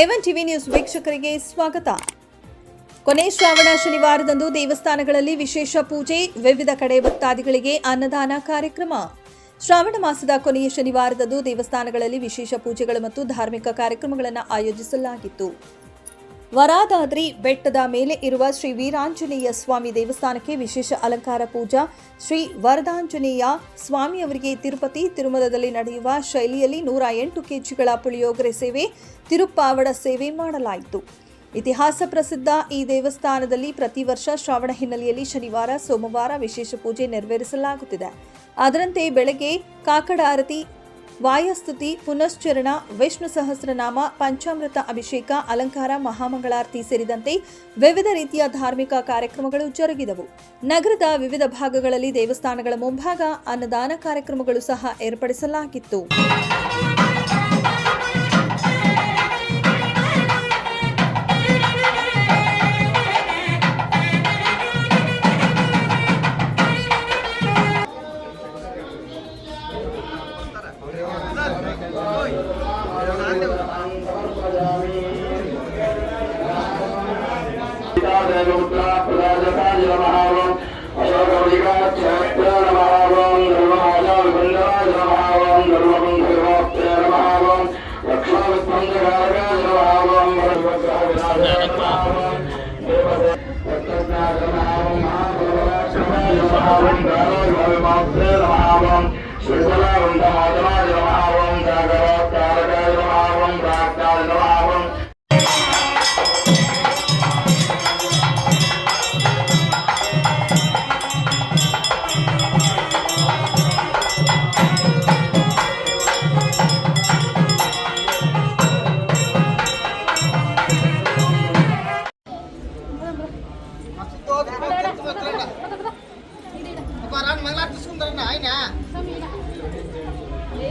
ಎವನ್ TV news ವೀಕ್ಷಕರಿಗೆ ಸ್ವಾಗತ. ಕೊನೆ ಶ್ರಾವಣ ಶನಿವಾರದಂದು ದೇವಸ್ಥಾನಗಳಲ್ಲಿ ವಿಶೇಷ ಪೂಜೆ, ವಿವಿಧ ಕಡೆ ಭಕ್ತಾದಿಗಳಿಗೆ ಅನ್ನದಾನ ಕಾರ್ಯಕ್ರಮ. ಶ್ರಾವಣ ಮಾಸದ ಕೊನೆಯ ಶನಿವಾರದಂದು ದೇವಸ್ಥಾನಗಳಲ್ಲಿ ವಿಶೇಷ ಪೂಜೆಗಳು ಮತ್ತು ಧಾರ್ಮಿಕ ಕಾರ್ಯಕ್ರಮಗಳನ್ನು ಆಯೋಜಿಸಲಾಗಿತ್ತು. ವರಾದಾದ್ರಿ ಬೆಟ್ಟದ ಮೇಲೆ ಇರುವ ಶ್ರೀ ವೀರಾಂಜನೇಯ ಸ್ವಾಮಿ ದೇವಸ್ಥಾನಕ್ಕೆ ವಿಶೇಷ ಅಲಂಕಾರ ಪೂಜಾ. ಶ್ರೀ ವರದಾಂಜನೇಯ ಸ್ವಾಮಿಯವರಿಗೆ ತಿರುಪತಿ ತಿರುಮಲದಲ್ಲಿ ನಡೆಯುವ ಶೈಲಿಯಲ್ಲಿ ನೂರ ಎಂಟು ಕೆಜಿಗಳ ಪುಳಿಯೋಗರೆ ಸೇವೆ, ತಿರುಪ್ಪಾವಡ ಸೇವೆ ಮಾಡಲಾಯಿತು. ಇತಿಹಾಸ ಪ್ರಸಿದ್ಧ ಈ ದೇವಸ್ಥಾನದಲ್ಲಿ ಪ್ರತಿ ವರ್ಷ ಶ್ರಾವಣ ಹಿನ್ನೆಲೆಯಲ್ಲಿ ಶನಿವಾರ, ಸೋಮವಾರ ವಿಶೇಷ ಪೂಜೆ ನೆರವೇರಿಸಲಾಗುತ್ತಿದೆ. ಅದರಂತೆ ಬೆಳಗ್ಗೆ ಕಾಕಡ ಆರತಿ ವಾಯಸ್ತುತಿ, ಪುನಶ್ಚರಣ, ವಿಷ್ಣು ಸಹಸ್ರನಾಮ, ಪಂಚಾಮೃತ ಅಭಿಷೇಕ, ಅಲಂಕಾರ, ಮಹಾಮಂಗಳಾರತಿ ಸೇರಿದಂತೆ ವಿವಿಧ ರೀತಿಯ ಧಾರ್ಮಿಕ ಕಾರ್ಯಕ್ರಮಗಳು ಜರುಗಿದವು. ನಗರದ ವಿವಿಧ ಭಾಗಗಳಲ್ಲಿ ದೇವಸ್ಥಾನಗಳ ಮುಂಭಾಗ ಅನ್ನದಾನ ಕಾರ್ಯಕ್ರಮಗಳು ಸಹ ಏರ್ಪಡಿಸಲಾಗಿತ್ತು. ಶ್ರೀ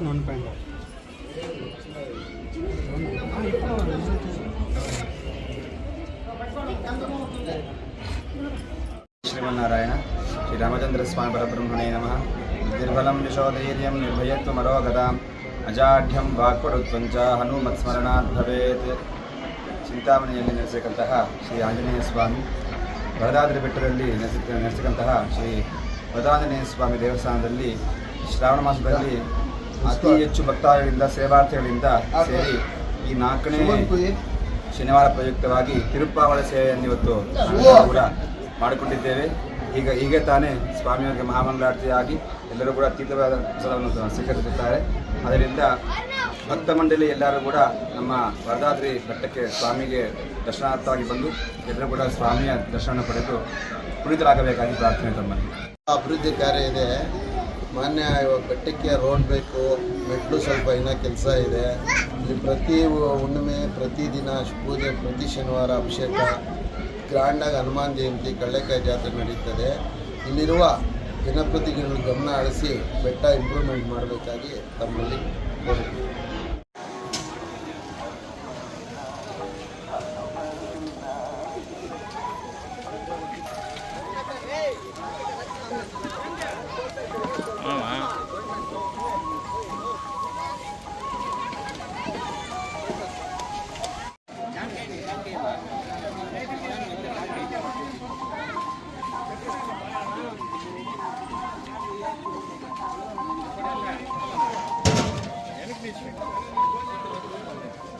లోపల ఉండిపోయింది ಶ್ರೀಮನ್ನಾರಾಯಣ ಶ್ರೀರಾಮಚಂದ್ರ ಸ್ವಾಮಿ ಪರಬ್ರಹ್ಮಣೇ ನಮಃ ನಿರ್ಬಲಂ ಯಶೋಧೈರ್ಯಂ ನಿರ್ಭಯತ್ವಮರೋಗತಾಂ ಅಜಾಢ್ಯಂ ವಾಕ್ಪಡುತ್ವಂಚ ಹನುಮತ್ಸ್ಮರಣಾತ್ ಭವೇತ್ ಚಿಂತಾಮಣಿಯಲ್ಲಿ ನೆಲೆಸಿದಂತಹ ಶ್ರೀ ಆಂಜನೇಯ ಸ್ವಾಮಿ ವರದಾದ್ರಿ ಬೆಟ್ಟದಲ್ಲಿ ನೆಲೆಸಿ ನೆಲೆಸಿದಂತಹ ಶ್ರೀ ವರದಾಂಜನೇಯ ಸ್ವಾಮಿ ದೇವಸ್ಥಾನದಲ್ಲಿ ಶ್ರಾವಣ ಮಾಸದಲ್ಲಿ ಅತಿ ಹೆಚ್ಚು ಭಕ್ತಾದಿಗಳಿಂದ ಸೇವಾರ್ಥಿಗಳಿಂದ ಸೇರಿ ಈ ನಾಲ್ಕನೇ ಶನಿವಾರ ಪ್ರಯುಕ್ತವಾಗಿ ತಿರುಪ್ಪಾವಳ ಸೇವೆಯನ್ನು ಇವತ್ತು ಕೂಡ ಮಾಡಿಕೊಂಡಿದ್ದೇವೆ. ಈಗ ಹೀಗೆ ತಾನೇ ಸ್ವಾಮಿಯವರಿಗೆ ಮಹಾಮಂಗಳಾರತಿಯಾಗಿ ಎಲ್ಲರೂ ಕೂಡ ತೀರ್ಥವಾದ ಸ್ಥಳವನ್ನು ಸ್ವೀಕರಿಸುತ್ತಾರೆ. ಅದರಿಂದ ಭಕ್ತ ಮಂಡಳಿ ಎಲ್ಲರೂ ಕೂಡ ನಮ್ಮ ವರದಾದ್ರಿ ಬೆಟ್ಟಕ್ಕೆ ಸ್ವಾಮಿಗೆ ದರ್ಶನಾರ್ಥವಾಗಿ ಬಂದು ಎಲ್ಲರೂ ಕೂಡ ಸ್ವಾಮಿಯ ದರ್ಶನ ಪಡೆದು ಪುನೀತರಾಗಬೇಕಾಗಿ ಪ್ರಾರ್ಥನೆ ತಮ್ಮಲ್ಲಿ. ಅಭಿವೃದ್ಧಿ ಕಾರ್ಯ ಇದೆ. ಮಾನ್ಯ, ಇವಾಗ ಬೆಟ್ಟಕ್ಕೆ ರೋಡ್ ಬೇಕು, ಮೆಟ್ಲು ಸ್ವಲ್ಪ ಇನ್ನೂ ಕೆಲಸ ಇದೆ. ಇಲ್ಲಿ ಪ್ರತಿ ಹುಣ್ಣಿಮೆ, ಪ್ರತಿ ದಿನ ಪೂಜೆ, ಪ್ರತಿ ಶನಿವಾರ ಅಭಿಷೇಕ ಗ್ರ್ಯಾಂಡಾಗಿ ಹನುಮಾನ್ ಜಯಂತಿ ಕಳ್ಳೆಕಾಯಿ ಜಾತ್ರೆ ನಡೀತದೆ. ಇಲ್ಲಿರುವ ಜನಪ್ರತಿನಿಧಿಗಳು ಗಮನ ಹರಿಸಿ ಬೆಟ್ಟ ಇಂಪ್ರೂವ್ಮೆಂಟ್ ಮಾಡಬೇಕಾಗಿ ತಮ್ಮಲ್ಲಿ ಕೋರಿಕೆ.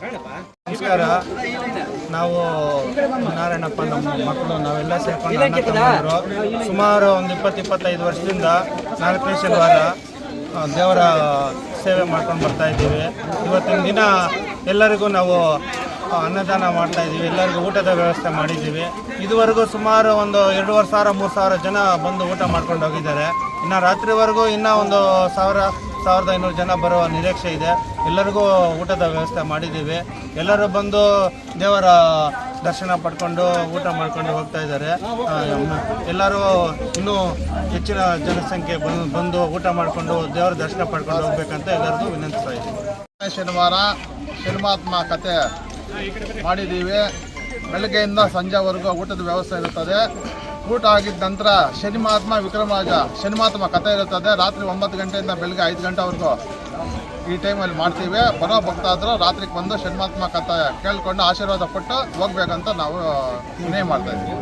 ನಮಸ್ಕಾರ. ನಾವು ನಾರಾಯಣಪ್ಪ ನಮ್ಮ ಮಕ್ಕಳು ನಾವೆಲ್ಲ ಸೇರ್ಕೊಂಡು ಸುಮಾರು ಒಂದು ಇಪ್ಪತ್ತು ಇಪ್ಪತ್ತೈದು ವರ್ಷದಿಂದ ನಾಲ್ಕು ಆ, ದೇವರ ಸೇವೆ ಮಾಡ್ಕೊಂಡು ಬರ್ತಾ ಇದ್ದೀವಿ. ಇವತ್ತಿನ ದಿನ ಎಲ್ಲರಿಗೂ ನಾವು ಅನ್ನದಾನ ಮಾಡ್ತಾ ಇದ್ದೀವಿ. ಎಲ್ಲರಿಗೂ ಊಟದ ವ್ಯವಸ್ಥೆ ಮಾಡಿದ್ದೀವಿ. ಇದುವರೆಗೂ ಸುಮಾರು ಒಂದು ಎರಡೂವರೆ ಸಾವಿರ ಮೂರು ಸಾವಿರ ಜನ ಬಂದು ಊಟ ಮಾಡ್ಕೊಂಡು ಹೋಗಿದ್ದಾರೆ. ಇನ್ನು ರಾತ್ರಿವರೆಗೂ ಇನ್ನೂ ಒಂದು ಸಾವಿರ ಸಾವಿರದ ಐನೂರು ಜನ ಬರುವ ನಿರೀಕ್ಷೆ ಇದೆ. ಎಲ್ಲರಿಗೂ ಊಟದ ವ್ಯವಸ್ಥೆ ಮಾಡಿದ್ದೀವಿ. ಎಲ್ಲರೂ ಬಂದು ದೇವರ ದರ್ಶನ ಪಡ್ಕೊಂಡು ಊಟ ಮಾಡ್ಕೊಂಡು ಹೋಗ್ತಾ ಇದ್ದಾರೆ. ಎಲ್ಲರೂ ಇನ್ನೂ ಹೆಚ್ಚಿನ ಜನಸಂಖ್ಯೆ ಬಂದು ಬಂದು ಊಟ ಮಾಡಿಕೊಂಡು ದೇವರ ದರ್ಶನ ಪಡ್ಕೊಂಡು ಹೋಗ್ಬೇಕಂತ ಎಲ್ಲರಿಗೂ ವಿನಂತಿಸ್ತಾ ಇದ್ದೀವಿ ಶನಿವಾರ ಶನಿಮಾತ್ಮ ಕತೆ ಮಾಡಿದ್ದೀವಿ. ಬೆಳಗ್ಗೆಯಿಂದ ಸಂಜೆವರೆಗೂ ಊಟದ ವ್ಯವಸ್ಥೆ ಇರುತ್ತದೆ. ಊಟ ಆಗಿದ ನಂತರ ಶನಿಮಾತ್ಮ ವಿಕ್ರಮರಾಜ ಶನಿಮಾತ್ಮ ಕಥೆ ಇರುತ್ತದೆ. ರಾತ್ರಿ ಒಂಬತ್ತು ಗಂಟೆಯಿಂದ ಬೆಳಗ್ಗೆ ಐದು ಗಂಟೆವರೆಗೂ ಈ ಟೈಮಲ್ಲಿ ಮಾಡ್ತೀವಿ. ಬರೋ ಭಕ್ತಾದರು ರಾತ್ರಿಗೆ ಬಂದು ಷಣ್ಮಾತ್ಮ ಕಥೆ ಕೇಳ್ಕೊಂಡು ಆಶೀರ್ವಾದ ಕೊಟ್ಟು ಹೋಗ್ಬೇಕಂತ ನಾವು ನಿರ್ಣಯ ಮಾಡ್ತಾ ಇದ್ದೀವಿ.